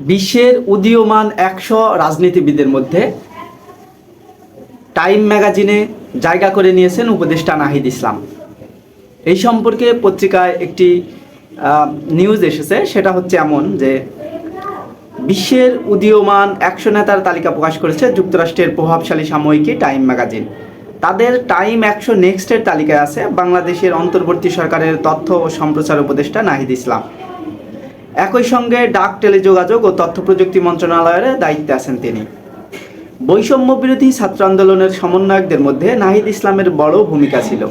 বিশ্বের উদীয়মান একশো রাজনীতিবিদের মধ্যে টাইম ম্যাগাজিনে জায়গা করে নিয়েছেন উপদেষ্টা নাহিদ ইসলাম। এই সম্পর্কে পত্রিকায় একটি নিউজ এসেছে, সেটা হচ্ছে এমন যে বিশ্বের উদীয়মান একশো নেতার তালিকা প্রকাশ করেছে যুক্তরাষ্ট্রের প্রভাবশালী সাময়িকী টাইম ম্যাগাজিন। তাদের টাইম একশো নেক্সটের তালিকায় আছে বাংলাদেশের অন্তর্বর্তী সরকারের তথ্য ও সম্প্রচার উপদেষ্টা নাহিদ ইসলাম। একই সঙ্গে ডাক টেলিযোগাযোগ ও তথ্য প্রযুক্তি মন্ত্রণালয়ের দায়িত্বে আছেন তিনি। বৈষম্য বিরোধী ছাত্র আন্দোলনের সমন্বয়কদের মধ্যে নাহিদ ইসলামের বড় ভূমিকা ছিল।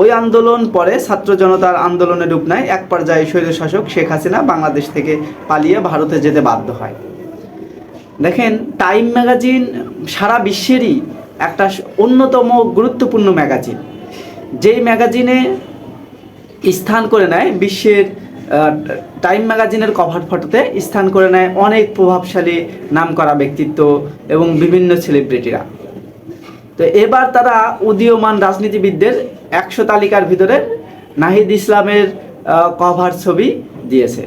ওই আন্দোলন পরে ছাত্র জনতার আন্দোলনে রূপ নেয় এক পর্যায়ে স্বৈরশাসক শেখ হাসিনা বাংলাদেশ থেকে পালিয়ে ভারতে যেতে বাধ্য হয়। দেখেন, টাইম ম্যাগাজিন সারা বিশ্বেরই একটা অন্যতম গুরুত্বপূর্ণ ম্যাগাজিন। যেই ম্যাগাজিনে স্থান করে নেয় বিশ্বের টাইম ম্যাগাজিনের কভার ফটোতে স্থান করে নেয় অনেক প্রভাবশালী নামকরা ব্যক্তিত্ব এবং বিভিন্ন সেলিব্রিটিরা তো এবার তারা উদীয়মান রাজনীতিবিদদের একশো তালিকার ভিতরে নাহিদ ইসলামের কভার ছবি দিয়েছে।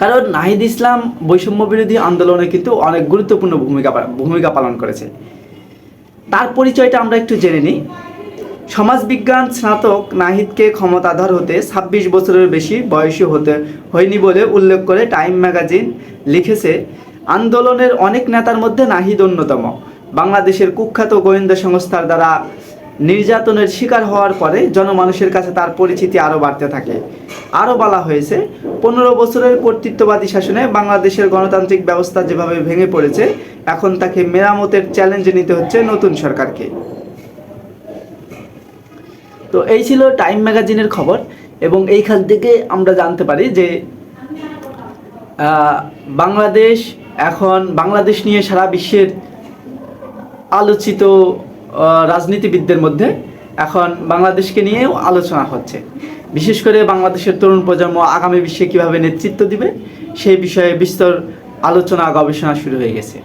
কারণ নাহিদ ইসলাম বৈষম্য বিরোধী আন্দোলনে কিন্তু অনেক গুরুত্বপূর্ণ ভূমিকা ভূমিকা পালন করেছে। তার পরিচয়টা আমরা একটু জেনে নিই। সমাজবিজ্ঞান স্নাতক নাহিদকে ক্ষমতাধর হতে ছাব্বিশ বছরের বেশি বয়সী হতে হয়নি বলে উল্লেখ করে টাইম ম্যাগাজিন লিখেছে, আন্দোলনের অনেক নেতার মধ্যে নাহিদ অন্যতম। বাংলাদেশের কুখ্যাত গোয়েন্দা সংস্থার দ্বারা নির্যাতনের শিকার হওয়ার পরে জনমানুষের কাছে তার পরিচিতি আরও বাড়তে থাকে। আরও বলা হয়েছে, পনেরো বছরের কর্তৃত্ববাদী শাসনে বাংলাদেশের গণতান্ত্রিক ব্যবস্থা যেভাবে ভেঙে পড়েছে, এখন তাকে মেরামতের চ্যালেঞ্জ নিতে হচ্ছে নতুন সরকারকে। তো এই ছিল টাইম ম্যাগাজিনের খবর এবং এইখান থেকে আমরা জানতে পারি যে বাংলাদেশ এখন বাংলাদেশ নিয়ে সারা বিশ্বের আলোচিত রাজনীতিবিদদের মধ্যে এখন বাংলাদেশকে নিয়েও আলোচনা হচ্ছে। বিশেষ করে বাংলাদেশের তরুণ প্রজন্ম আগামী বিশ্বে কীভাবে নেতৃত্ব দিবে, সেই বিষয়ে বিস্তর আলোচনা গবেষণা শুরু হয়ে গেছে।